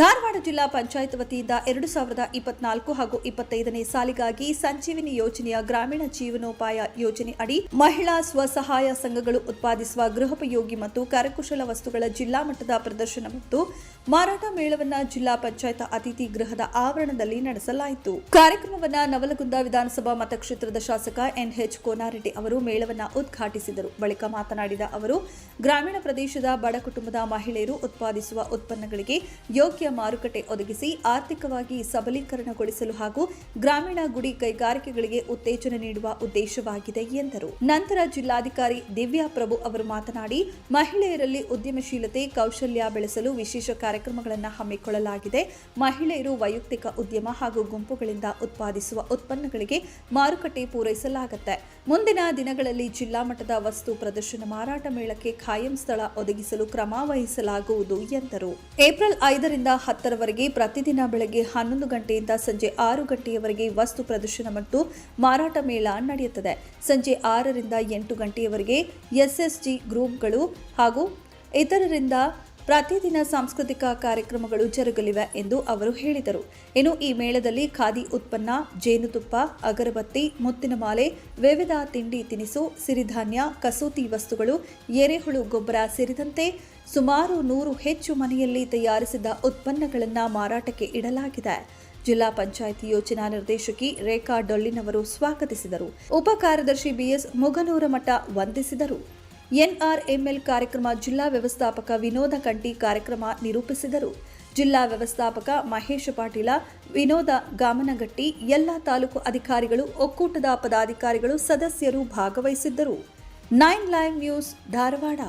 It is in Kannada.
ಧಾರವಾಡ ಜಿಲ್ಲಾ ಪಂಚಾಯತ್ ವತಿಯಿಂದ ಎರಡು ಸಾವಿರದ ಇಪ್ಪತ್ನಾಲ್ಕು ಹಾಗೂ ಇಪ್ಪತ್ತೈದನೇ ಸಾಲಿಗಾಗಿ ಸಂಜೀವಿನಿ ಯೋಜನೆಯ ಗ್ರಾಮೀಣ ಜೀವನೋಪಾಯ ಯೋಜನೆ ಅಡಿ ಮಹಿಳಾ ಸ್ವಸಹಾಯ ಸಂಘಗಳು ಉತ್ಪಾದಿಸುವ ಗೃಹೋಪಯೋಗಿ ಮತ್ತು ಕರಕುಶಲ ವಸ್ತುಗಳ ಜಿಲ್ಲಾ ಮಟ್ಟದ ಪ್ರದರ್ಶನ ಮತ್ತು ಮಾರಾಟ ಮೇಳವನ್ನ ಜಿಲ್ಲಾ ಪಂಚಾಯತ್ ಅತಿಥಿ ಗೃಹದ ಆವರಣದಲ್ಲಿ ನಡೆಸಲಾಯಿತು. ಕಾರ್ಯಕ್ರಮವನ್ನು ನವಲಗುಂದ ವಿಧಾನಸಭಾ ಮತಕ್ಷೇತ್ರದ ಶಾಸಕ ಎನ್ಎಚ್ ಕೋನಾರೆಡ್ಡಿ ಅವರು ಮೇಳವನ್ನ ಉದ್ಘಾಟಿಸಿದರು. ಬಳಿಕ ಮಾತನಾಡಿದ ಅವರು, ಗ್ರಾಮೀಣ ಪ್ರದೇಶದ ಬಡ ಕುಟುಂಬದ ಮಹಿಳೆಯರು ಉತ್ಪಾದಿಸುವ ಉತ್ಪನ್ನಗಳಿಗೆ ಯೋಗ್ಯ ಮಾರುಕಟ್ಟೆ ಒದಗಿಸಿ ಆರ್ಥಿಕವಾಗಿ ಸಬಲೀಕರಣಗೊಳಿಸಲು ಹಾಗೂ ಗ್ರಾಮೀಣ ಗುಡಿ ಕೈಗಾರಿಕೆಗಳಿಗೆ ಉತ್ತೇಜನ ನೀಡುವ ಉದ್ದೇಶವಾಗಿದೆ ಎಂದರು. ನಂತರ ಜಿಲ್ಲಾಧಿಕಾರಿ ದಿವ್ಯಾ ಪ್ರಭು ಅವರು ಮಾತನಾಡಿ, ಮಹಿಳೆಯರಲ್ಲಿ ಉದ್ಯಮಶೀಲತೆ, ಕೌಶಲ್ಯ ಬೆಳೆಸಲು ವಿಶೇಷ ಕಾರ್ಯಕ್ರಮಗಳನ್ನು ಹಮ್ಮಿಕೊಳ್ಳಲಾಗಿದೆ. ಮಹಿಳೆಯರು ವೈಯಕ್ತಿಕ ಉದ್ಯಮ ಹಾಗೂ ಗುಂಪುಗಳಿಂದ ಉತ್ಪಾದಿಸುವ ಉತ್ಪನ್ನಗಳಿಗೆ ಮಾರುಕಟ್ಟೆ ಪೂರೈಸಲಾಗುತ್ತೆ. ಮುಂದಿನ ದಿನಗಳಲ್ಲಿ ಜಿಲ್ಲಾ ಮಟ್ಟದ ವಸ್ತು ಪ್ರದರ್ಶನ ಮಾರಾಟ ಮೇಳಕ್ಕೆ ಖಾಯಂ ಸ್ಥಳ ಒದಗಿಸಲು ಕ್ರಮ ವಹಿಸಲಾಗುವುದು ಎಂದರು. ಏಪ್ರಿಲ್ ಐದರಿಂದ ಹತ್ತರವರೆಗೆ ಪ್ರತಿದಿನ ಬೆಳಗ್ಗೆ ಹನ್ನೊಂದು ಗಂಟೆಯಿಂದ ಸಂಜೆ ಆರು ಗಂಟೆಯವರೆಗೆ ವಸ್ತು ಪ್ರದರ್ಶನ ಮತ್ತು ಮಾರಾಟ ಮೇಳ ನಡೆಯುತ್ತದೆ. ಸಂಜೆ ಆರರಿಂದ ಎಂಟು ಗಂಟೆಯವರೆಗೆ ಎಸ್ಎಸ್ಜಿ ಗ್ರೂಪ್ಗಳು ಹಾಗೂ ಇತರರಿಂದ ಪ್ರತಿದಿನ ಸಾಂಸ್ಕೃತಿಕ ಕಾರ್ಯಕ್ರಮಗಳು ಜರುಗಲಿವೆ ಎಂದು ಅವರು ಹೇಳಿದರು. ಇನ್ನು ಈ ಮೇಳದಲ್ಲಿ ಖಾದಿ ಉತ್ಪನ್ನ, ಜೇನುತುಪ್ಪ, ಅಗರಬತ್ತಿ, ಮುತ್ತಿನ ಮಾಲೆ, ವಿವಿಧ ತಿಂಡಿ ತಿನಿಸು, ಸಿರಿಧಾನ್ಯ, ಕಸೂತಿ ವಸ್ತುಗಳು, ಎರೆಹುಳು ಗೊಬ್ಬರ ಸೇರಿದಂತೆ ಸುಮಾರು ನೂರು ಹೆಚ್ಚು ಮನೆಯಲ್ಲಿ ತಯಾರಿಸಿದ ಉತ್ಪನ್ನಗಳನ್ನು ಮಾರಾಟಕ್ಕೆ ಇಡಲಾಗಿದೆ. ಜಿಲ್ಲಾ ಪಂಚಾಯಿತಿ ಯೋಜನಾ ನಿರ್ದೇಶಕಿ ರೇಖಾ ಡೊಳ್ಳಿನವರು ಸ್ವಾಗತಿಸಿದರು. ಉಪ ಕಾರ್ಯದರ್ಶಿ ಬಿಎಸ್ ಮುಗನೂರಮಠ ವಂದಿಸಿದರು. ಎನ್ಆರ್ಎಂಎಲ್ ಕಾರ್ಯಕ್ರಮ ಜಿಲ್ಲಾ ವ್ಯವಸ್ಥಾಪಕ ವಿನೋದ ಕಂಟಿ ಕಾರ್ಯಕ್ರಮ ನಿರೂಪಿಸಿದರು. ಜಿಲ್ಲಾ ವ್ಯವಸ್ಥಾಪಕ ಮಹೇಶ ಪಾಟೀಲ, ವಿನೋದ ಗಾಮನಗಟ್ಟಿ, ಎಲ್ಲ ತಾಲೂಕು ಅಧಿಕಾರಿಗಳು, ಒಕ್ಕೂಟದ ಪದಾಧಿಕಾರಿಗಳು, ಸದಸ್ಯರು ಭಾಗವಹಿಸಿದ್ದರು. Nine live news Dharwad.